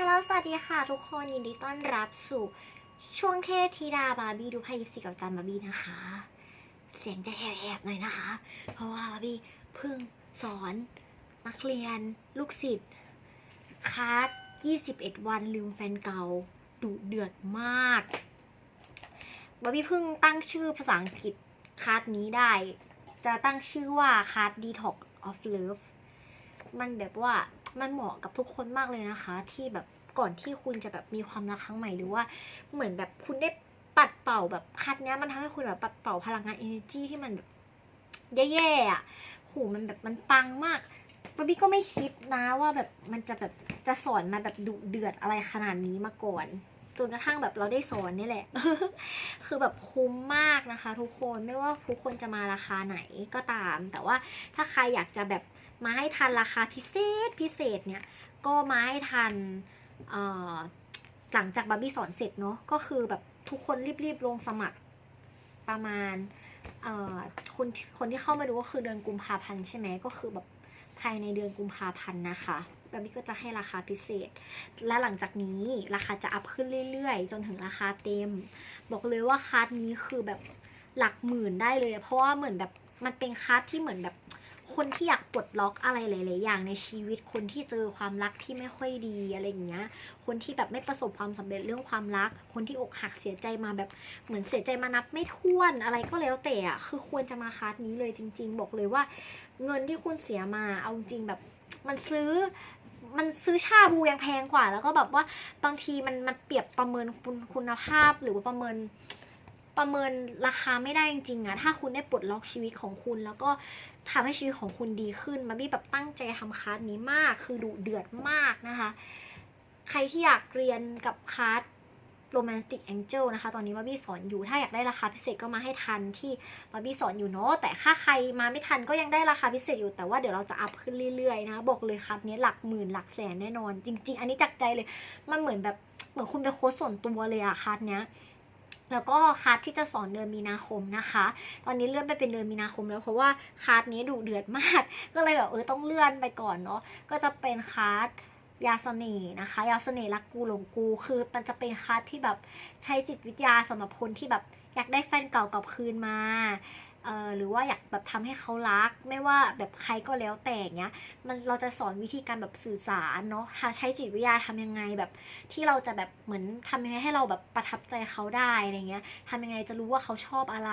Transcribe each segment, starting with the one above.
ฮัลโหลสวัสดีค่ะทุกคนยินดีต้อนรับสู่ช่วงเทพธิดาบาร์บี้ดูไพ่ยิปซีกับจันบาร์บี้นะคะ เสียงจะแหบๆหน่อยนะคะ เพราะว่าบาร์บี้เพิ่งสอนนักเรียน ลูกศิษย์คลาส21 วันลืมแฟนเก่าดุเดือดมากบาร์บี้เพิ่งตั้งชื่อภาษาอังกฤษคลาสนี้ได้ จะตั้งชื่อว่าคลาส Detox of Love มันแบบว่า มันเหมาะกับทุกคนมากเลยนะคะ ที่แบบก่อนที่คุณจะแบบมีความรักครั้งใหม่หรือว่าเหมือนแบบคุณได้ปัดเป่าแบบคัดเนี้ยมันทำให้คุณแบบปัดเป่าพลังงาน energy ที่มันแบบแย่ๆอะโหมันแบบมันปังมากบาบี้ก็ไม่คิดนะว่าแบบมันจะแบบจะสอนมาแบบดุเดือดอะไรขนาดนี้มาก่อนจนกระทั่งแบบเราได้สอนนี่แหละ คือแบบคุ้มมากนะคะ ทุกคนไม่ว่าทุกคนจะมาราคาไหนก็ตาม แต่ว่าถ้าใครอยากจะแบบ มาให้ทันราคาพิเศษพิเศษเนี่ย ก็มาให้ทันหลังจากบาร์บี้สอนเสร็จเนาะก็คือแบบทุกคนรีบๆลงสมัครประมาณคนคนที่เข้ามาดูก็คือเดือนกุมภาพันธ์ใช่ไหมก็คือแบบภายในเดือนกุมภาพันธ์นะคะบาร์บี้ก็จะให้ราคาพิเศษ และหลังจากนี้ราคาจะอัพขึ้นเรื่อยๆ จนถึงราคาเต็ม บอกเลยว่าคัสนี้คือแบบหลักหมื่นได้เลย เพราะว่าเหมือนแบบมันเป็นคัสที่เหมือนแบบ คนที่อยากปลดล็อกอะไรหลาย ๆ อย่างในชีวิต คนที่เจอความรักที่ไม่ค่อยดีอะไรอย่างเงี้ย คนที่แบบไม่ประสบความสำเร็จเรื่องความรัก คนที่อกหักเสียใจมาแบบเหมือนเสียใจมานับไม่ถ้วนอะไรก็แล้วแต่อะคือควรจะมาคลาสนี้เลยจริง ๆ บอกเลยว่า เงินที่คุณเสียมาเอาจริงแบบมันซื้อมันซื้อชาบูยังแพงกว่า แล้วก็แบบว่าบางทีมันมันเปรียบประเมินคุณคุณภาพหรือว่าประเมิน ประเมินราคาไม่ได้จริงๆอะถ้าคุณได้ปลดล็อกชีวิตของคุณ แล้วก็ทำให้ชีวิตของคุณดีขึ้นมาบี้แบบตั้งใจทำคลาสนี้มาก คือดุเดือดมากนะคะ ใครที่อยากเรียนกับคลาส Romantic Angel นะคะ ตอนนี้บาร์บี้สอนอยู่ ถ้าอยากได้ราคาพิเศษก็มาให้ทันที่บาร์บี้สอนอยู่เนาะ แต่ถ้าใครมาไม่ทันก็ยังได้ราคาพิเศษอยู่ แต่ว่าเดี๋ยวเราจะอัพขึ้นเรื่อยๆนะ บอกเลยครับนี้หลักหมื่นหลักแสนแน่นอน จริง ๆ อันนี้จากใจเลย มันเหมือนแบบ เหมือนคุณเป็นโค้ชส่วนตัวเลยอะคลาสเนี้ย แล้วก็คลาสที่จะสอนเดือนมีนาคมนะคะ ตอนนี้เลื่อนไปเป็นเดือนมีนาคมแล้วเพราะว่าคลาสนี้ดุเดือดมาก ก็เลยแบบเออต้องเลื่อนไปก่อนเนาะ ก็จะเป็นคลาสยาเสน่ห์นะคะ ยาเสน่ห์รักกูหลงกู คือมันจะเป็นคลาสที่แบบใช้จิตวิทยาสำหรับคนที่แบบอยากได้แฟนเก่ากลับคืนมา เออหรือว่าอยากแบบทำให้เขารัก ไม่ว่าแบบใครก็แล้วแต่เงี้ย มันเราจะสอนวิธีการแบบสื่อสารเนาะหาใช้จิตวิทยาทำยังไงแบบ ที่เราจะแบบเหมือนทำยังไงให้เราแบบประทับใจเขาได้อะไรเงี้ยทำยังไงจะรู้ว่าเขาชอบอะไร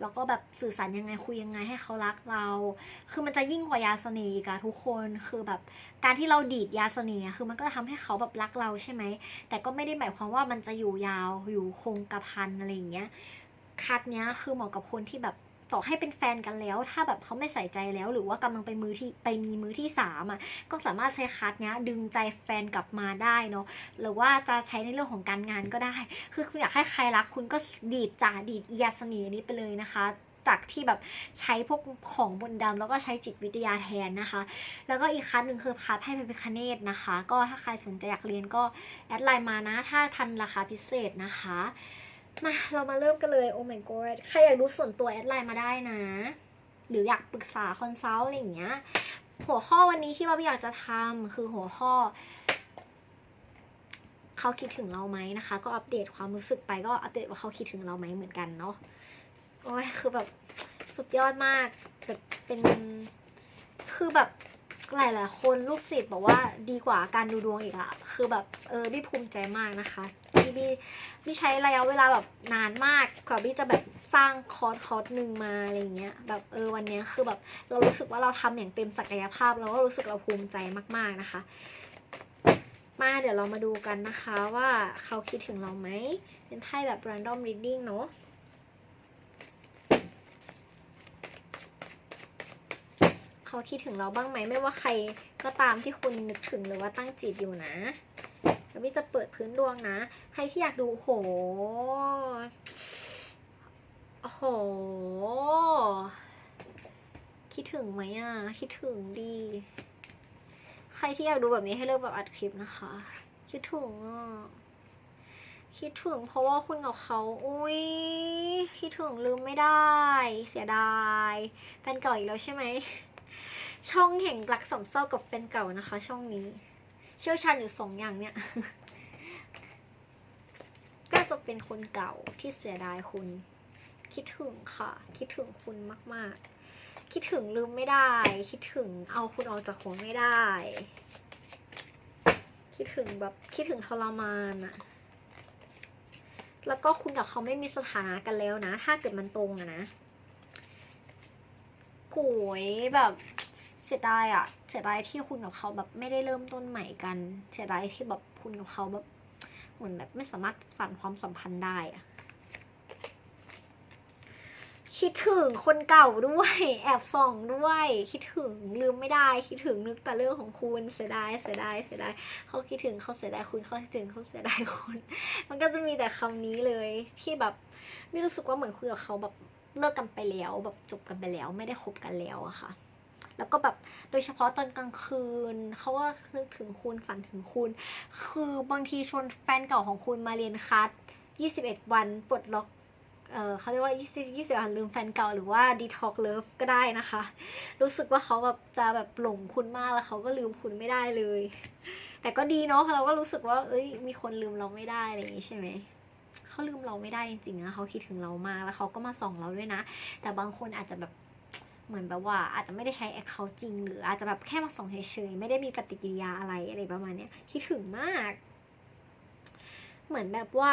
แล้วก็แบบสื่อสารยังไงคุยยังไงให้เขารักเรา คือมันจะยิ่งกว่ายาเสน่ห์อีกอะทุกคนคือแบบการที่เราดีดยาเสน่ห์คือมันก็ทำให้เขาแบบรักเราใช่ไหมแต่ก็ไม่ได้หมายความว่ามันจะอยู่ยาวอยู่คงกระพันอะไรอย่างเงี้ย คัดเนี้ยคือเหมาะกับคนที่แบบต่อให้เป็นแฟนกันแล้ว ถ้าแบบเขาไม่ใส่ใจแล้ว หรือว่ากำลังไปมือที่ไปมีมือที่สามอะก็สามารถใช้คัดเนี้ยดึงใจแฟนกลับมาได้เนาะหรือว่าจะใช้ในเรื่องของการงานก็ได้ คือคุณอยากให้ใครรักคุณก็ดีดจ่าดีดอียาเสน่ห์นี้ไปเลยนะคะจากที่แบบใช้พวกของบนต์ดำแล้วก็ใช้จิตวิทยาแทนนะคะ แล้วก็อีกคัสหนึ่งคือพาร์ทให้เป็นคเนตนะคะ ก็ถ้าใครสนใจอยากเรียนก็แอดไลน์มานะ ถ้าทันราคาพิเศษนะคะ มาเรามาเริ่มกันเลยโอ้ my god ใครอยากรู้ส่วนตัวแอดไลน์มาได้นะ หรืออยากปรึกษาคอนซัลท์อะไรอย่างเงี้ย หัวข้อวันนี้ที่ว่าอยากจะทำคือหัวข้อ เขาคิดถึงเราไหมนะคะ ก็อัปเดตความรู้สึกไปก็อัปเดตว่าเขาคิดถึงเราไหมเหมือนกันเนาะโอ้ยคือแบบสุดยอดมากแบบเป็นคือแบบ หลายๆคนลูกศิษย์บอกว่าดีกว่าการดูดวงอีกอะคือแบบเออบี้ภูมิใจมากนะคะที่บี้บี้ใช้ระยะเวลาแบบนานมากกว่าบี้จะแบบสร้างคอร์สคอร์สหนึ่งมาอะไรเงี้ยแบบเออวันเนี้ยคือแบบเรารู้สึกว่าเราทำอย่างเต็มศักยภาพเราก็รู้สึกเราภูมิใจมากๆนะคะ มาเดี๋ยวเรามาดูกันนะคะว่าเขาคิดถึงเราไหมเป็นไพ่แบบ random reading เนอะ เขาคิดถึงเราบ้างไหมไม่ว่าใครก็ตามที่คุณนึกถึงหรือว่าตั้งจิตอยู่นะแล้วพี่จะเปิดพื้นดวงนะ ใครที่อยากดูโหโอ้โหคิดถึงไหมอะ คิดถึงดี ใครที่อยากดูแบบนี้ให้เลือกแบบอัดคลิปนะคะ คิดถึงอะคิดถึงเพราะว่าคุณกับเขาอุ้ยคิดถึงลืมไม่ได้ เสียดายแฟนเก่าอีกแล้วใช่ไหม ช่องแห่งรักสมเศร้ากับแฟนเก่านะคะ ช่องนี้ เชี่ยวชาญอยู่สองอย่างเนี่ย ก็จะเป็นคนเก่าที่เสียดายคุณ คิดถึงค่ะ คิดถึงคุณมาก ๆ คิดถึงลืมไม่ได้ คิดถึงเอาคุณออกจากหัวไม่ได้ คิดถึงแบบคิดถึงทรมานอะแล้วก็คุณกับเขาไม่มีสถานะกันแล้วนะ ถ้าเกิดมันตรงอะนะโหยแบบ เสียดายอะเสียดายที่คุณกับเขาแบบไม่ได้เริ่มต้นใหม่กัน เสียดายที่แบบคุณกับเขาแบบเหมือนแบบไม่สามารถสานความสัมพันธ์ได้อะคิดถึงคนเก่าด้วย แอบส่องด้วย คิดถึงลืมไม่ได้ คิดถึงนึกแต่เรื่องของคุณเสียดายเสียดายเสียดายเขาคิดถึงเขาเสียดายคุณเขาคิดถึงเขาเสียดายคุณ มันก็จะมีแต่คำนี้เลยที่แบบไม่รู้สึกว่าเหมือนคุยกับเขาแบบเลิกกันไปแล้วแบบจบกันไปแล้ว ไม่ได้คบกันแล้วอะค่ะ แล้วก็แบบโดยเฉพาะตอนกลางคืนเขาว่านึกถึงคุณฝันถึงคุณ คือบางทีชวนแฟนเก่าของคุณมาเรียนคัส21 วันปลดล็อกเออเขาเรียกว่า 20 20วันลืมแฟนเก่าหรือว่า detox love ก็ได้นะคะ รู้สึกว่าเขาแบบจะแบบหลงคุณมากแล้วเขาก็ลืมคุณไม่ได้เลย แต่ก็ดีเนาะเราก็รู้สึกว่า เอ้ย มีคนลืมเราไม่ได้อะไรอย่างงี้ใช่ไหมเขาลืมเราไม่ได้จริงๆนะเขาคิดถึงเรามากแล้วเขาก็มาส่องเราด้วยนะ แต่บางคนอาจจะแบบ เหมือนแบบว่าอาจจะไม่ได้ใช้แอคเคาท์จริง หรืออาจจะแบบแค่มาส่งเฉยๆไม่ได้มีปฏิกิริยาอะไรอะไรประมาณเนี้ยคิดถึงมาก เหมือนแบบว่า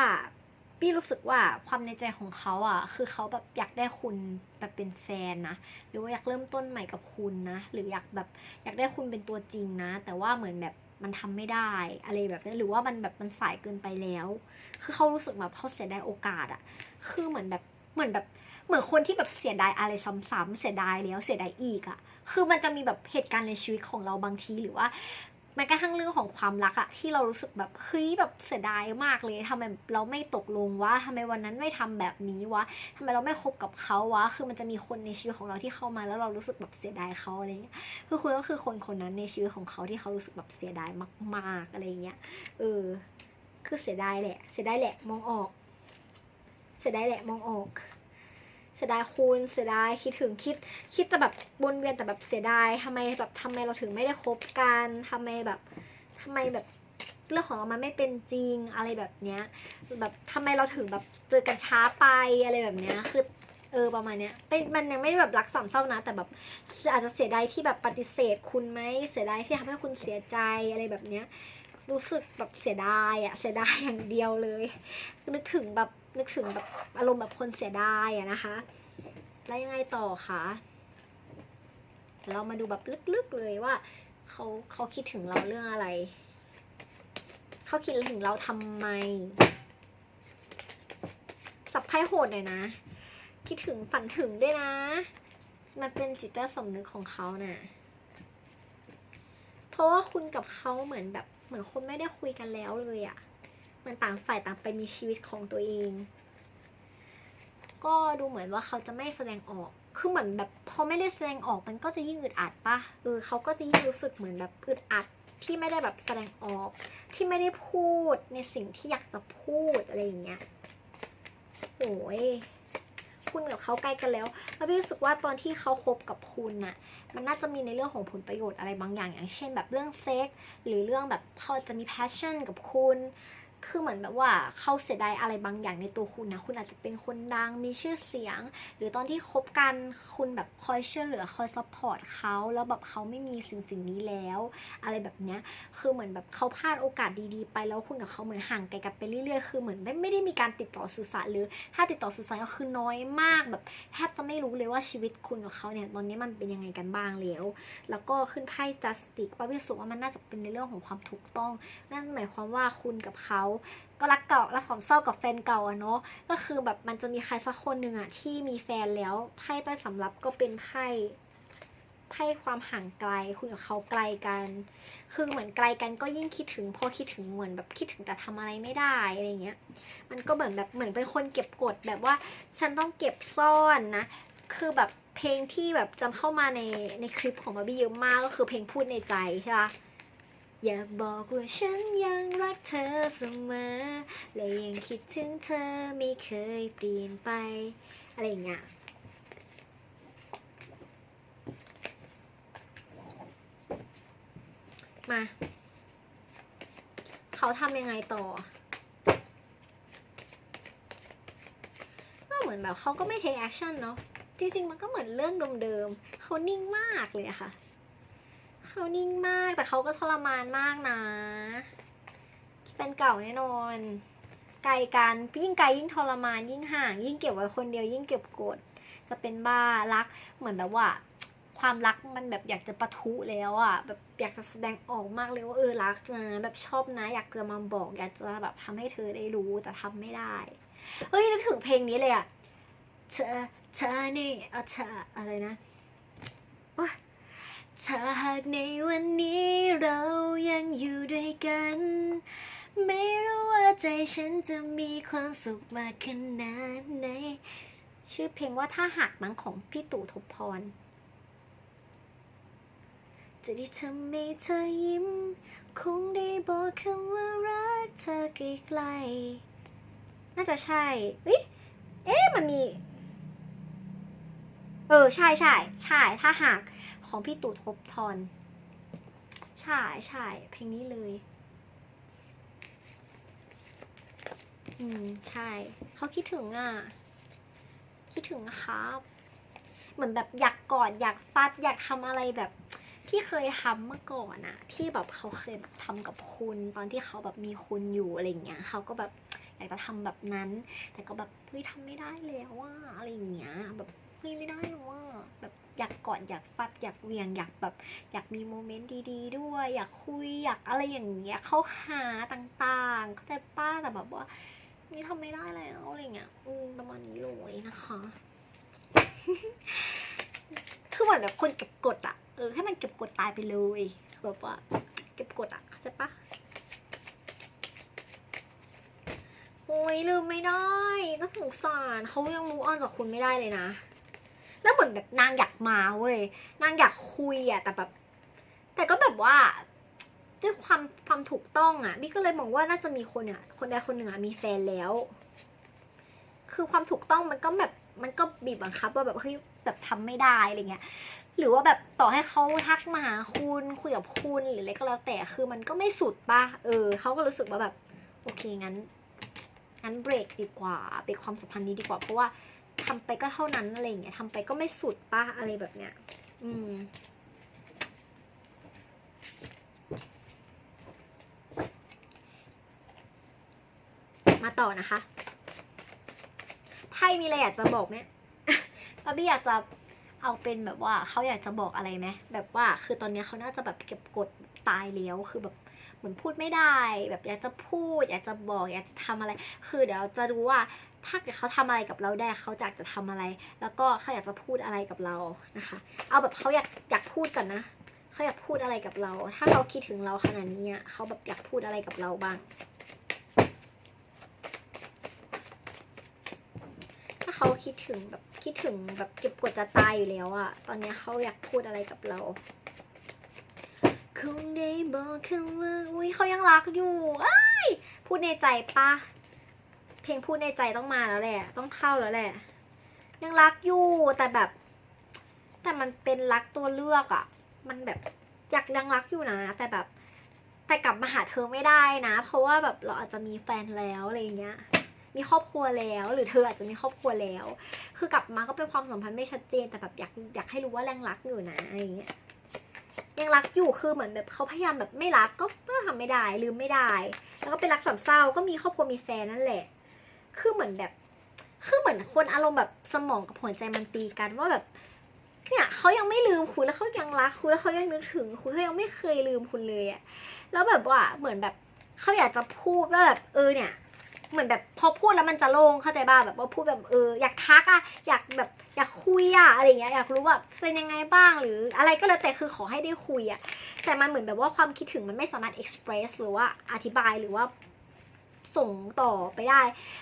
พี่รู้สึกว่าความในใจของเขาอะ คือเขาแบบอยากได้คุณแบบเป็นแฟนนะ หรือว่าอยากเริ่มต้นใหม่กับคุณนะ หรืออยากแบบอยากได้คุณเป็นตัวจริงนะ แต่ว่าเหมือนแบบมันทำไม่ได้อะไรแบบนี้หรือว่ามันแบบมันสายเกินไปแล้ว คือเขารู้สึกแบบเขาเสียดายโอกาสอะคือเหมือนแบบเหมือนแบบ เหมือนคนที่แบบเสียดายอะไรซ้ำๆเสียดายแล้วเสียดายอีกอะคือมันจะมีแบบเหตุการณ์ในชีวิตของเราบางทีหรือว่าแม้กระทั่งเรื่องของความรักอะที่เรารู้สึกแบบเฮ้ยแบบเสียดายมากเลยทำไมเราไม่ตกลงวะทำไมวันนั้นไม่ทำแบบนี้วะทำไมเราไม่คบกับเขาวะคือมันจะมีคนในชีวิตของเราที่เข้ามาแล้วเรารู้สึกแบบเสียดายเขาอะไรเงี้ยคือคุณก็คือคนคนนั้นในชีวิตของเขาที่เขารู้สึกแบบเสียดายมากๆอะไรเงี้ยเออคือเสียดายแหละ เสียดายแหละมองออก เสียดายแหละมองออก สียดายคุณเสียดายคิดถึงคิด คิดแต่แบบวนเวียนแต่แบบเสียดายทำไมแบบทำไมเราถึงไม่ได้คบกันทำไมแบบทำไมแบบเรื่องของเรามันไม่เป็นจริงอะไรแบบเนี้ยแบบทำไมเราถึงแบบเจอกันช้าไปอะไรแบบเนี้ยคือเออประมาณเนี้ยไม่มันยังไม่แบบรักสามเศร้านะ แต่แบบอาจจะเสียดายที่แบบปฏิเสธคุณไหมเสียดายที่ทำให้คุณเสียใจอะไรแบบเนี้ยรู้สึกแบบเสียดายอะเสียดายอย่างเดียวเลยนึกถึงแบบ นึกถึงแบบอารมณ์แบบคนเสียดายอะนะคะ แล้วยังไงต่อคะเรามาดูแบบลึกๆเลยว่าเขาเขาคิดถึงเราเรื่องอะไร เขาคิดถึงเราทำไม สับไพ่โหดหน่อยนะ คิดถึงฝันถึงด้วยนะ มันเป็นจิตใต้สำนึกของเขาน่ะ เพราะว่าคุณกับเขาเหมือนแบบเหมือนคนไม่ได้คุยกันแล้วเลยอะเห มือนต่างฝ่ายต่างไปมีชีวิตของตัวเอง ก็ดูเหมือนว่าเขาจะไม่แสดงออก คือเหมือนแบบพอไม่ได้แสดงออกมันก็จะยิ่งอึดอัดปะเออเขาก็จะยิ่งรู้สึกเหมือนแบบอึดอัดที่ไม่ได้แบบแสดงออก ที่ไม่ได้พูดในสิ่งที่อยากจะพูดอะไรอย่างเงี้ยโอ้ยคุณกับเขาใกล้กันแล้วแล้วพี่รู้สึกว่าตอนที่เขาคบกับคุณน่ะ มันน่าจะมีในเรื่องของผลประโยชน์อะไรบางอย่าง อย่างเช่น แบบเรื่องเซ็กส์หรือเรื่องแบบเขาจะมี passion กับคุณ คือเหมือนแบบว่าเขาเสียดายอะไรบางอย่างในตัวคุณนะ คุณอาจจะเป็นคนดัง มีชื่อเสียง หรือตอนที่คบกัน คุณแบบคอยช่วยเหลือ คอยซัพพอร์ตเขา แล้วแบบเขาไม่มีสิ่งสิ่งนี้แล้ว อะไรแบบเนี้ย คือเหมือนแบบเขาพลาดโอกาสดีๆ ไป แล้วคุณกับเขาเหมือนห่างไกลกันไปเรื่อยๆ คือเหมือนไม่ไม่ได้มีการติดต่อสื่อสาร หรือถ้าติดต่อสื่อสารก็คือน้อยมาก แบบแทบจะไม่รู้เลยว่าชีวิตคุณกับเขาเนี่ย ตอนนี้มันเป็นยังไงกันบ้างแล้ว แล้วก็ขึ้นไพ่ justice ป้าพิสูจน์ว่ามันน่าจะเป็นในเรื่องของความถูกต้อง นั่นหมายความว่าคุณกับเขาก็รักเก่ารักความเศร้ากับแฟนเก่าอะเนาะก็คือแบบมันจะมีใครสักคนหนึ่งอะที่มีแฟนแล้วไพ่ใต้สำรับก็เป็นไพ่ไพ่ความห่างไกลคุณกับเขาไกลกัน คือเหมือนไกลกันก็ยิ่งคิดถึงพอคิดถึงเหมือนแบบคิดถึงแต่ทำอะไรไม่ได้อะไรเงี้ย มันก็เหมือนแบบเหมือนเป็นคนเก็บกดแบบว่าฉันต้องเก็บซ่อนนะ คือแบบเพลงที่แบบจำเข้ามาในในคลิปของบาร์บี้เยอะมากก็คือเพลงพูดในใจใช่ปะ อยากบอกว่าฉันยังรักเธอเสมอ และยังคิดถึงเธอไม่เคยเปลี่ยนไป อะไรอย่างเงี้ยมา เขาทำยังไงต่อ ก็เหมือนแบบเขาก็ไม่ take action เนาะจริงๆ มันก็เหมือนเรื่องเดิมๆเขานิ่งมากเลยอะค่ะ เขานิ่งมากแต่เขาก็ทรมานมากนะเป็นเก่าแน่นอน ไกลกันยิ่งไกลยิ่งทรมานยิ่งห่าง ยิ่งเก็บไว้คนเดียว ยิ่งเก็บกด จะเป็นบ้ารักเหมือนแบบว่า ความรักมันแบบอยากจะปะทุแล้วอะแบบอยากจะแสดงออกมากเลยว่าเออรักนะแบบชอบนะ อยากจะมาบอก อยากจะแบบทำให้เธอได้รู้แต่ทำไม่ได้เฮ้ยนึกถึงเพลงนี้เลยอะเธอเธอนี่เอาเธออะไรนะโอ๊ย ถ้าหากในวันนี้เรายังอยู่ด้วยกัน ไม่รู้ว่าใจฉันจะมีความสุขมากขนาดไหน ชื่อเพลงว่าถ้าหากมั้งของพี่ตู่ทบพร จะได้ทำให้เธอยิ้ม คงได้บอกคำว่ารักเธอใกล้ๆน่าจะใช่เอ๊ะมันมี เออ ใช่ใช่ใช่ ถ้าหาก ของพี่ตู่ทบทรใช่ใช่เพลงนี้เลย อืม ใช่ เขาคิดถึงอะ คิดถึงครับ เหมือนแบบอยากกอดอยากฟัดอยากทำอะไรแบบที่เคยทำเมื่อก่อนอะที่แบบเขาเคยทำกับคุณ ตอนที่เขาแบบมีคุณอยู่อะไรเงี้ยเขาก็แบบอยากจะทำแบบนั้น แต่ก็แบบเฮ้ยทำไม่ได้แล้วว่าอะไรเงี้ยแบบ เฮ้ยไม่ได้แล้วว่าแบบอยากกอดอยากฟัดอยากเวียงอยากแบบอยากมีโมเมนต์ดีๆ ด้วย อยากคุยอยากอะไรอย่างเงี้ยเข้าหาต่างๆ เข้าใจป้าแต่แบบว่า นี่ทำไม่ได้แล้วอะไรเงี้ยอืมประมาณนี้เลยนะคะ คือเหมือนแบบคนเก็บกดอะเออให้มันเก็บกดตายไปเลยแบบว่าเก็บกดอะเข้าใจปะโอ้ยลืมไม่ได้น่าสงสารเขายังรู้ออนจากคุณไม่ได้เลยนะ แล้วเหมือนแบบนางอยากมาเว้ยนางอยากคุยอะแต่แบบ แต่ก็แบบว่าด้วยความความถูกต้องอะบี้ก็เลยมองว่าน่าจะมีคนอะคนใดคนหนึ่งอะมีแฟนแล้ว คือความถูกต้องมันก็แบบมันก็บีบบังคับว่าแบบเฮ้ยแบบทำไม่ได้อะไรเงี้ย หรือว่าแบบต่อให้เขาทักมาหาคุณคุยกับคุณหรืออะไรก็แล้วแต่คือมันก็ไม่สุดป่ะเออเขาก็รู้สึกว่าแบบ โอเคงั้นงั้นเบรกดีกว่าเบรกความสัมพันธ์นี้ดีกว่าเพราะว่า ทำไปก็เท่านั้นอะไรเงี้ยทำไปก็ไม่สุดป่ะอะไรแบบเนี้ย อืมมาต่อนะคะไพ่มีอะไรอยากจะบอกไหมบาร์บี้อยากจะเอาเป็นแบบว่าเขาอยากจะบอกอะไรไหมแบบว่าคือตอนนี้เขาน่าจะแบบเก็บกดตายแล้วคือแบบเหมือนพูดไม่ได้ แบบอยากจะพูด อยากจะบอก อยากจะทำอะไร คือเดี๋ยวจะรู้ว่า ถ้าเกิดเขาทำอะไรกับเราได้เขาจะอยากจะทำอะไร แล้วก็เขาอยากจะพูดอะไรกับเรานะคะ เอาแบบเขาอยากอยากพูดกันนะเขาอยากพูดอะไรกับเรา ถ้าเขาคิดถึงเราขนาดนี้อะเขาแบบอยากพูดอะไรกับเราบ้าง ถ้าเขาคิดถึงแบบคิดถึงแบบเก็บกดจะตายอยู่แล้วอะตอนนี้เขาอยากพูดอะไรกับเราคงได้บอกคำว่าอุ้ยเขายังรักอยู่อ้ายพูดในใจปะ เพลงพูดในใจต้องมาแล้วแหละ ต้องเข้าแล้วแหละ ยังรักอยู่แต่แบบ แต่มันเป็นรักตัวเลือกอะมันแบบอยากยังรักอยู่นะ แต่แบบ แต่กลับมาหาเธอไม่ได้นะ เพราะว่าแบบเราอาจจะมีแฟนแล้วอะไรอย่างเงี้ย มีครอบครัวแล้ว หรือเธออาจจะมีครอบครัวแล้ว คือกลับมาก็เป็นความสัมพันธ์ไม่ชัดเจน แต่แบบอยากอยากให้รู้ว่ายังรักอยู่นะอะไรอย่างเงี้ยยังรักอยู่คือเหมือนแบบเขาพยายามแบบไม่รักก็ก็ทำไม่ได้ลืมไม่ได้ แล้วก็เป็นรักสามเศร้าก็มีครอบครัวมีแฟนนั่นแหละ คือเหมือนแบบ คือเหมือนคนอารมณ์แบบสมองกับหัวใจมันตีกันว่าแบบเนี่ยเขายังไม่ลืมคุณแล้วเขายังรักคุณแล้วเขายังนึกถึงคุณเขายังไม่เคยลืมคุณเลยอะแล้วแบบว่าเหมือนแบบเขาอยากจะพูดว่าแบบเออเนี่ย เหมือนแบบพอพูดแล้วมันจะโล่งเข้าใจบ้าแบบว่าพูดแบบเอออยากทักอะอยากแบบอยากคุยอะอะไรเงี้ยอยากรู้ว่าเป็นยังไงบ้างหรืออะไรก็แล้วแต่คือขอให้ได้คุยอะแต่มันเหมือนแบบว่าความคิดถึงมันไม่สามารถ express หรือว่าอธิบายหรือว่า ส่งต่อไปได้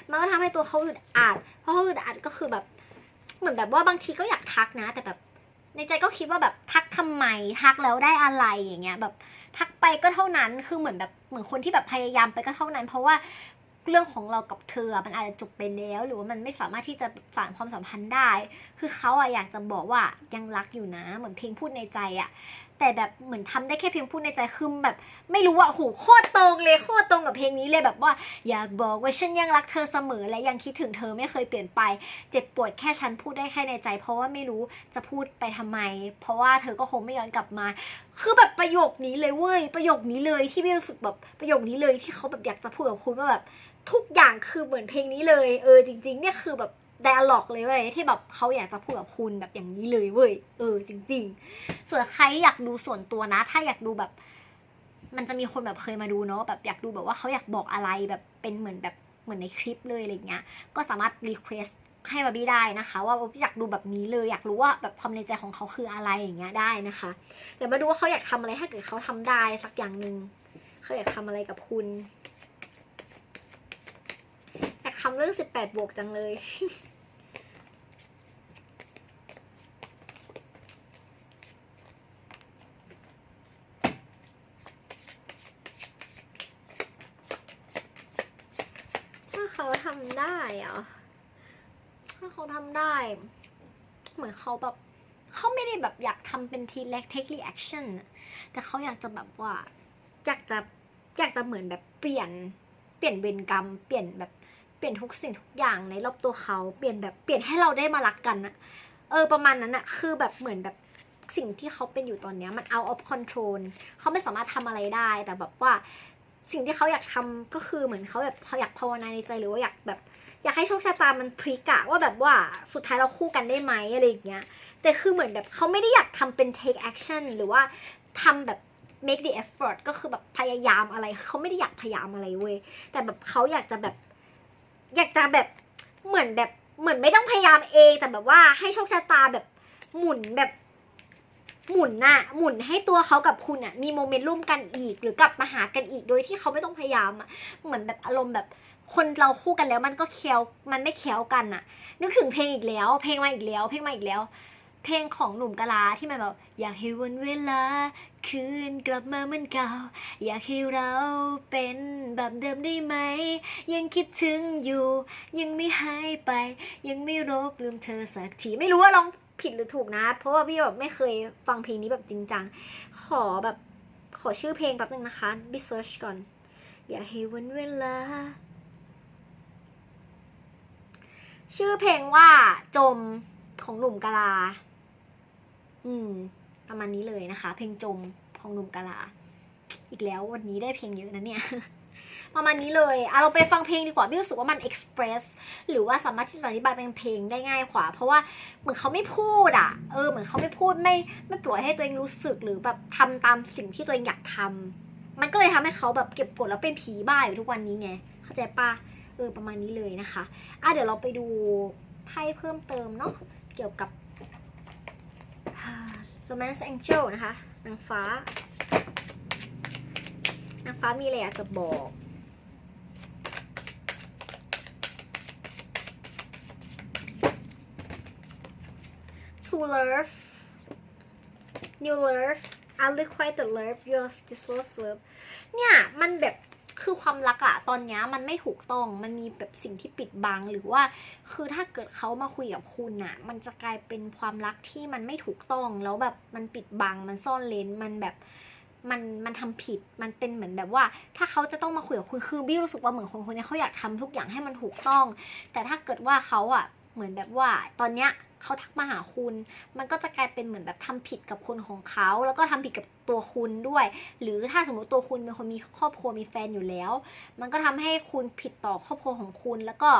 มันก็ทำให้ตัวเขาอึดอัดเพราะเขาอึดอัดก็คือแบบ เหมือนแบบว่าบางทีก็อยากทักนะ แต่แบบในใจก็คิดว่าแบบทักทำไมทักแล้วได้อะไรอย่างเงี้ย แบบทักไปก็เท่านั้นคือเหมือนแบบเหมือนคนที่แบบพยายามไปก็เท่านั้น เพราะว่าเรื่องของเรากับเธอมันอาจจะจบไปแล้ว หรือว่ามันไม่สามารถที่จะสานความสัมพันธ์ได้ คือเขาอะอยากจะบอกว่ายังรักอยู่นะ เหมือนเพลงพูดในใจอะ แต่แบบเหมือนทำได้แค่เพียงพูดในใจคือแบบ ไม่รู้ว่าโอ้โหโคตรตรงเลยโคตรตรงกับเพลงนี้เลยแบบว่า อยากบอกว่าฉันยังรักเธอเสมอและยังคิดถึงเธอไม่เคยเปลี่ยนไป เจ็บปวดแค่ฉันพูดได้แค่ในใจ เพราะว่าไม่รู้จะพูดไปทำไม เพราะว่าเธอก็คงไม่ย้อนกลับมา คือแบบประโยคนี้เลยเว้ยประโยคนี้เลยที่พี่รู้สึกแบบประโยคนี้เลยที่เขาแบบอยากจะพูดกับคุณว่าแบบทุกอย่างคือเหมือนเพลงนี้เลย เออจริง ๆ เนี่ยคือแบบ ดอะล็อกเลยเว้ยที่แบบเขาอยากจะพูดกับคุณแบบอย่างนี้เลยเว้ยเออ จริง ๆ ส่วนใครอยากดูส่วนตัวนะ ถ้าอยากดูแบบ มันจะมีคนแบบเคยมาดูเนาะแบบอยากดูแบบว่าเขาอยากบอกอะไรแบบเป็นเหมือนแบบเหมือนในคลิปเลยอะไรเงี้ยก็สามารถรีเควสให้บาร์บี้ได้นะคะ ว่าบาร์บี้อยากดูแบบนี้เลยอยากรู้ว่าแบบความในใจของเขาคืออะไรอย่างเงี้ยได้นะคะ เดี๋ยวมาดูว่าเขาอยากทำอะไรถ้าเกิดเขาทำได้สักอย่างหนึ่งเขาอยากทำอะไรกับคุณ อยากทำเรื่องสิบแปดบวกจังเลย ถ้าเขาทำได้เหรอถ้าเขาทำได้ เหมือนเขาแบบเขาไม่ได้แบบอยากทำเป็นทีเล็กเทครีแอคชั่นแต่เขาอยากจะแบบว่า อยากจะอยากจะเหมือนแบบเปลี่ยน เปลี่ยนเวรกรรม เปลี่ยนแบบ เปลี่ยนทุกสิ่งทุกอย่างในรอบตัวเขาเปลี่ยนแบบเปลี่ยนให้เราได้มารักกันอะเออประมาณนั้นอะคือแบบเหมือนแบบสิ่งที่เขาเป็นอยู่ตอนเนี้ยมัน out of control เขาไม่สามารถทำอะไรได้ แต่แบบว่าสิ่งที่เขาอยากทำก็คือเหมือนเขาแบบเขาอยากภาวนาในใจหรือว่าอยากแบบ อยากให้โชคชะตามันพลิกอะว่าแบบว่าสุดท้ายเราคู่กันได้ไหมอะไรอย่างเงี้ยแต่คือเหมือนแบบเขาไม่ได้อยากทำเป็น take action หรือว่าทำแบบ make the effort ก็คือแบบพยายามอะไรเขาไม่ได้อยากพยายามอะไรเว้ยแต่แบบเขาอยากจะแบบ อยากจะแบบเหมือนแบบเหมือนไม่ต้องพยายามเองแต่แบบว่าให้โชคชะตาแบบหมุนแบบ หมุนน่ะ หมุนให้ตัวเขากับคุณอะ มีโมเมนต์ร่วมกันอีก หรือกลับมาหากันอีกโดยที่เขาไม่ต้องพยายามอะเหมือนแบบอารมณ์แบบ คนเราคู่กันแล้วมันก็เคี้ยวมันไม่เคี้ยวกันอะนึกถึงเพลงอีกแล้ว เพลงมาอีกแล้ว เพลงมาอีกแล้ว เพลงของหนุ่มกะลาที่มันแบบอยากให้วันเวลา คืนกลับมาเหมือนเก่า อยากให้เราเป็นแบบเดิมได้ไหม ยังคิดถึงอยู่ ยังไม่หายไป ยังไม่รบลืมเธอสักทีไม่รู้ว่าร้องผิดหรือถูกนะ เพราะว่าพี่แบบไม่เคยฟังเพลงนี้แบบจริงจังขอแบบขอชื่อเพลงแป๊บนึงนะคะบิเซิร์ชก่อน อยากให้วันเวลาชื่อเพลงว่าจมของหนุ่มกะลา อืม ประมาณนี้เลยนะคะ เพลงจมของหนุ่มกะลา อีกแล้ววันนี้ได้เพลงเยอะนะเนี่ย ประมาณนี้เลยอะเราไปฟังเพลงดีกว่าพี่รู้สึกว่ามันเอ็กซ์เพรสหรือว่าสามารถที่จะอธิบายเป็นเพลงได้ง่ายกว่า เพราะว่าเหมือนเขาไม่พูดอะ เออเหมือนเขาไม่พูดไม่ไม่ปล่อยให้ตัวเองรู้สึกหรือแบบทำตามสิ่งที่ตัวเองอยากทำมันก็เลยทำให้เขาแบบเก็บกดแล้วเป็นผีบ้าอยู่ทุกวันนี้ไงเข้าใจปะเออประมาณนี้เลยนะคะ อะเดี๋ยวเราไปดูไพ่เพิ่มเติมเนาะเกี่ยวกับ Romance Angel นะคะ นางฟ้า นางฟ้ามีอะไรอยากจะบอก To love new love unrequited the love yours deserve love เนี่ย มันแบบ คือความรักอะตอนนี้มันไม่ถูกต้อง มันมีแบบสิ่งที่ปิดบัง หรือว่า คือถ้าเกิดเขามาคุยกับคุณอะมันจะกลายเป็นความรักที่มันไม่ถูกต้อง แล้วแบบมันปิดบัง มันซ่อนเลนมันแบบมันมันทำผิด มันเป็นเหมือนแบบว่า ถ้าเขาจะต้องมาคุยกับคุณคือบี้รู้สึกว่าเหมือนคนคนนี้เขาอยากทำทุกอย่างให้มันถูกต้อง แต่ถ้าเกิดว่าเขาอะเหมือนแบบว่า ตอนเนี้ย เขาทักมาหาคุณ มันก็จะกลายเป็นเหมือนแบบทำผิดกับคนของเขา แล้วก็ทำผิดกับตัวคุณด้วย หรือถ้าสมมติตัวคุณเป็นคนมีครอบครัวมีแฟนอยู่แล้ว มันก็ทำให้คุณผิดต่อครอบครัวของคุณแล้วก็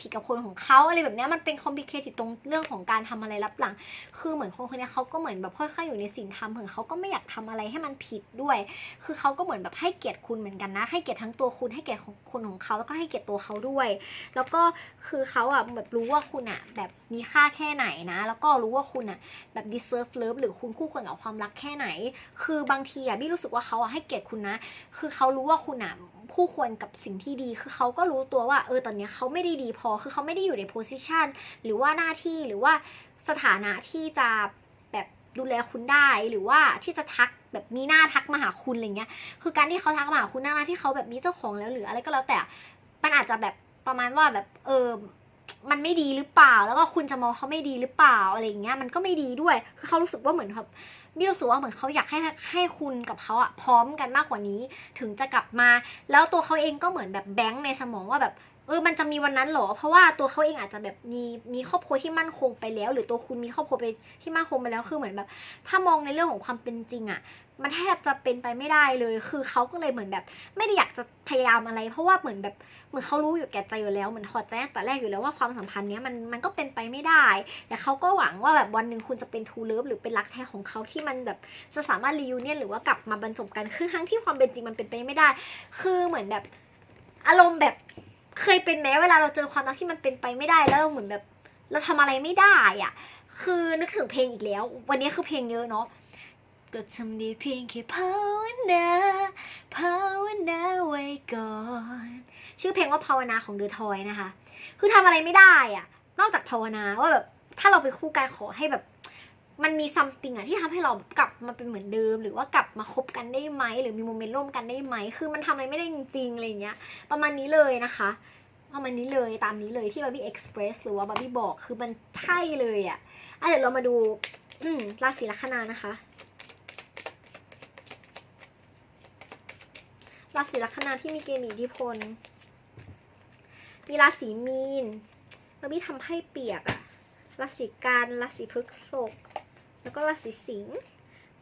ผิดกับคนของเขาอะไรแบบนี้มันเป็นคอมพิเคทตรงเรื่องของการทำอะไรรับหลัง คือเหมือนคนคนนี้เขาก็เหมือนแบบค่อนข้างอยู่ในสิ่งทำเหมือนเขาก็ไม่อยากทำอะไรให้มันผิดด้วย คือเขาก็เหมือนแบบให้เกียรติคุณเหมือนกันนะ ให้เกียรติทั้งตัวคุณให้เกียรติของคนของเขาแล้วก็ให้เกียรติตัวเขาด้วย แล้วก็คือเขาอะแบบรู้ว่าคุณอะแบบมีค่าแค่ไหนนะ แล้วก็รู้ว่าคุณอะแบบ deserve love หรือคุณคู่ควรกับความรักแค่ไหน คือบางทีอะบี้รู้สึกว่าเขาอะให้เกียรติคุณนะ คือเขารู้ว่าคุณอะ คู่ควรกับสิ่งที่ดี คือเขาก็รู้ตัวว่าเออตอนนี้เขาไม่ได้ดีพอ คือเขาไม่ได้อยู่ในโพสิชันหรือว่าหน้าที่หรือว่าสถานะที่จะแบบดูแลคุณได้หรือว่าที่จะทักแบบมีหน้าทักมาหาคุณอะไรเงี้ย คือการที่เขาทักมาหาคุณหน้าที่เขาแบบมีเจ้าของแล้วหรืออะไรก็แล้วแต่ มันอาจจะแบบประมาณว่าแบบเออมันไม่ดีหรือเปล่า แล้วก็คุณจะมองเขาไม่ดีหรือเปล่าอะไรอย่างเงี้ย มันก็ไม่ดีด้วย คือเขารู้สึกว่าเหมือนแบบ บี้รู้สึกว่าเหมือนเขาอยากให้ให้คุณกับเขาอะพร้อมกันมากกว่านี้ ถึงจะกลับมา แล้วตัวเขาเองก็เหมือนแบบแบงค์ในสมองว่าแบบ เออมันจะมีวันนั้นเหรอ เพราะว่าตัวเขาเองอาจจะแบบมีมีครอบครัวที่มั่นคงไปแล้ว หรือตัวคุณมีครอบครัวไปที่มั่นคงไปแล้วคือเหมือนแบบ ถ้ามองในเรื่องของความเป็นจริงอะมันแทบจะเป็นไปไม่ได้เลย คือเขาก็เลยเหมือนแบบ ไม่ได้อยากจะพยายามอะไร เพราะว่าเหมือนแบบเหมือนเขารู้อยู่แก่ใจอยู่แล้วเหมือนถอดใจตั้งแต่แรกอยู่แล้วว่าความสัมพันธ์เนี้ยมันมันก็เป็นไปไม่ได้ แต่เขาก็หวังว่าแบบวันหนึ่งคุณจะเป็นทูเลิฟหรือเป็นรักแท้ของเขาที่มันแบบจะสามารถรีวิวเนี่ยหรือว่ากลับมาบรรจบกันคือทั้งที่ความเป็นจริงมันเป็นไปไม่ได้ คือเหมือนแบบอารมณ์แบบ เคยเป็นไหมเวลาเราเจอความรักที่มันเป็นไปไม่ได้ แล้วเราเหมือนแบบ เราทำอะไรไม่ได้อะ คือนึกถึงเพลงอีกแล้ว วันนี้คือเพลงเยอะเนาะก็ทำด้เพียงแค่ภาวนาภาวนาไว้ก่อน ชื่อเพลงว่าภาวนาของเดอะทอยนะคะ คือทำอะไรไม่ได้อะ นอกจากภาวนาว่าแบบถ้าเราไปคู่กันขอให้แบบ มันมีซัมติงอะที่ทำให้เรากลับมาเป็นเหมือนเดิม หรือว่ากลับมาคบกันได้ไหมหรือมีโมเมนต์ร่วมกันได้ไหมคือมันทำอะไรไม่ได้จริงๆอะไรเงี้ย ประมาณนี้เลยนะคะประมาณนี้เลยตามนี้เลยที่บาร์บี้เอ็กซ์เพรสหรือว่าบาร์บี้บอกคือมันใช่เลยอะอะเดี๋ยวเรามาดูอืมราศีลัคนานะคะราศีลัคนาที่มีเกณฑ์มีอิทธิพล มีราศีมีนบาร์บี้ทำไพ่เปียกอะราศีกันราศีพฤกษภ แล้วก็ราศีสิงห์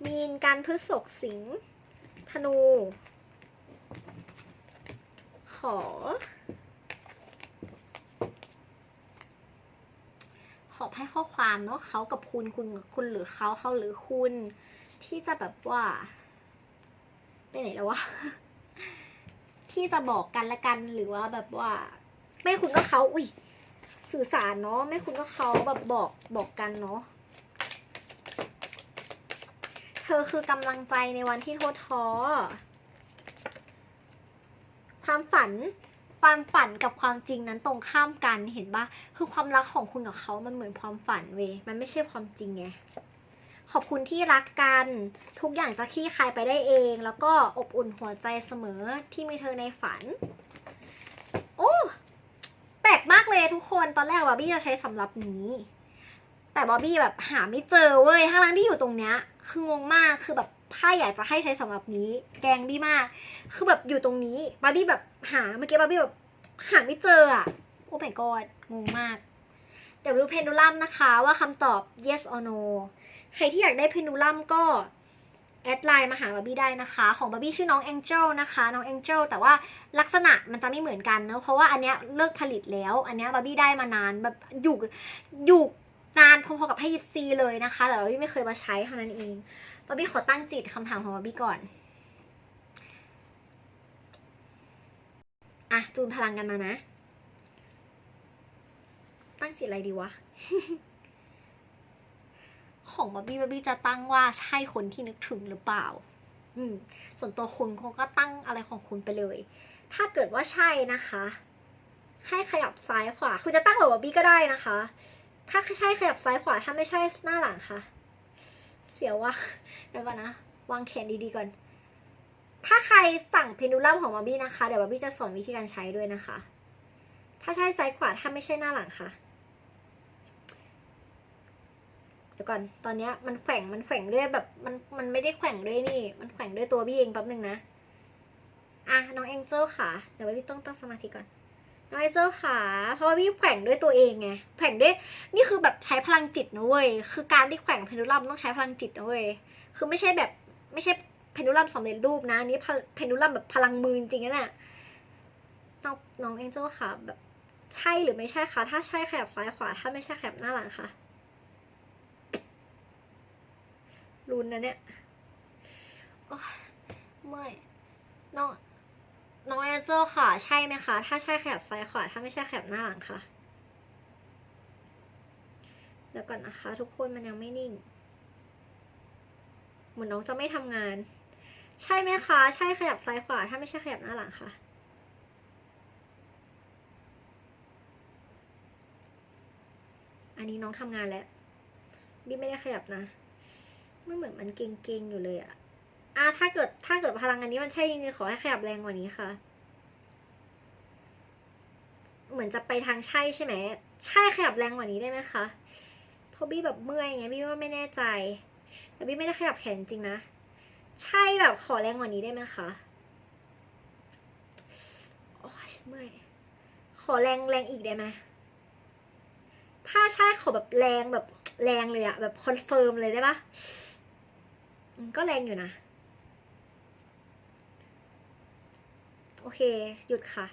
มีนกันพฤษภสิงห์ธนู ขอ ขอให้ข้อความเนาะเขากับคุณคุณคุณหรือเขาเขาหรือคุณ ที่จะแบบว่า ไปไหนแล้ววะที่จะบอกกันละกันหรือว่าแบบว่า ไม่คุณก็เขาอุ้ยสื่อสารเนาะไม่คุณก็เขาแบบบอกบอกกันเนาะ เธอคือกำลังใจในวันที่ท้อท้อ ความฝัน ความฝันกับความจริงนั้นตรงข้ามกันเห็นปะคือความรักของคุณกับเขามันเหมือนความฝันเวยมันไม่ใช่ความจริงไง ขอบคุณที่รักกัน ทุกอย่างจะคลี่คายไปได้เอง แล้วก็อบอุ่นหัวใจเสมอที่มีเธอในฝัน โอ้ แปลกมากเลยทุกคน ตอนแรกบอบบี้จะใช้สำรับนี้ แต่บอบบี้แบบหาไม่เจอเว้ยทั้งรังที่อยู่ตรงเนี้ย คืองงมากคือแบบไพ่อยากจะให้ใช้สำหรับนี้ แกล้งบี้มาก คือแบบอยู่ตรงนี้บาร์บี้แบบหาเมื่อกี้บาร์บี้แบบหาไม่เจออะโอ้ my god งงมากเดี๋ยวดูเพนดูลัมนะคะว่าคำตอบ yes or no ใครที่อยากได้เพนดูลัมก็แอดไลน์มาหาบาร์บี้ได้นะคะ ของบาร์บี้ชื่อน้องแองเจลนะคะน้องแองเจลแต่ว่าลักษณะมันจะไม่เหมือนกันเนอะเพราะว่าอันเนี้ยเลิกผลิตแล้ว อันเนี้ยบาร์บี้ได้มานานแบบอยู่อยู่ นานพอๆกับให้ยิปซีเลยนะคะ แต่บาร์บี้ไม่เคยมาใช้เท่านั้นเองบาร์บี้ขอตั้งจิตคำถามของบาร์บี้ก่อนอะจูนพลังกันมานะ ตั้งจิตอะไรดีวะ ของบอบบี้บอบบี้จะตั้งว่าใช่คนที่นึกถึงหรือเปล่า อืม ส่วนตัวคุณคุณก็ตั้งอะไรของคุณไปเลย ถ้าเกิดว่าใช่นะคะ ให้ขยับซ้ายขวา คุณจะตั้งแบบบอบบี้ก็ได้นะคะ ถ้าใช่ขยับซ้ายขวา ถ้าไม่ใช่หน้าหลังค่ะ เสียวว่ะเดี๋ยวก่อนนะ วางแขนดีๆก่อน ถ้าใครสั่งเพนดูลัมของบอบบี้นะคะ เดี๋ยวบอบบี้จะสอนวิธีการใช้ด้วยนะคะ ถ้าใช่ซ้ายขวา ถ้าไม่ใช่หน้าหลังค่ะ เดี๋ยวก่อน ตอนนี้มันแข่งมันแข่งด้วยแบบ มัน มันไม่ได้แข่งด้วยนี่ มันแข่งด้วยตัวบี้เองแป๊บหนึ่งนะ อะน้องแองเจิลค่ะ เดี๋ยวพี่ต้องตั้งสมาธิก่อน น้องแองเจิลค่ะเพราะว่าพี่แขว่งด้วยตัวเองไงแขว่งด้วยนี่คือแบบใช้พลังจิตนะเว้ยคือการที่แขว่งเพนดูลัมต้องใช้พลังจิตนะเว้ยคือไม่ใช่แบบไม่ใช่เพนดูลัมสำเร็จรูปนะนี่เพนดูลัมแบบพลังมือจริงๆนะเนี่ยน้องน้องแองเจิลค่ะแบบใช่หรือไม่ใช่คะถ้าใช่ขบซ้ายขวา ถ้าไม่ใช่ขบหน้าหลังค่ะรุนนะเนี่ยโอ๊ยเมื่อยน้อง น้องแอนเจลค่ะ ใช่ไหมคะ ถ้าใช่ขยับซ้ายขวาถ้าไม่ใช่ขยับหน้าหลังค่ะ เดี๋ยวก่อนนะคะ ทุกคนมันยังไม่นิ่ง เหมือนน้องจะไม่ทำงาน ใช่ไหมคะ ใช่ขยับซ้ายขวาถ้าไม่ใช่ขยับหน้าหลังค่ะอันนี้น้องทำงานแล้ว บี้ไม่ได้ขยับนะ ไม่เหมือนมันเก่งๆอยู่เลยอะ อะถ้าเกิดถ้าเกิดพลังอันนี้มันใช่จริงๆขอให้ขยับแรงกว่านี้ค่ะ เหมือนจะไปทางใช่ใช่ไหม ใช่ขยับแรงกว่านี้ได้ไหมคะเพราะบี้แบบเมื่อยไงบี้ว่าไม่แน่ใจ แต่บี้ไม่ได้ขยับแขนจริงนะ ใช่แบบขอแรงกว่านี้ได้ไหมคะโอ้ยเมื่อยขอแรงแรงอีกได้ไหมถ้าใช่ขอแบบแรงแบบแรงเลยอะแบบคอนเฟิร์มเลยได้ปะอืมก็แรงอยู่นะ โอเค หยุดค่ะ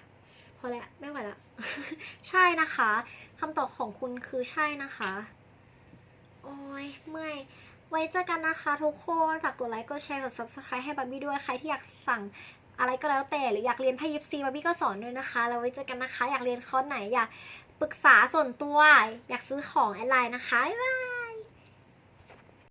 พอแล้วไม่ไหวละ ใช่นะคะคำตอบของคุณคือใช่นะคะ โอ้ยเมื่อยไว้เจอกันนะคะทุกคนฝากกดไลค์กดแชร์กด subscribe ให้บาร์บี้ด้วยใครที่อยากสั่งอะไรก็แล้วแต่หรืออยากเรียนไพ่ยิปซีบาร์บี้ก็สอนด้วยนะคะแล้วไว้เจอกันนะคะ อยากเรียนคอร์สไหนอยากปรึกษาส่วนตัว อยากซื้อของแอดไลน์นะคะบ๊ายบาย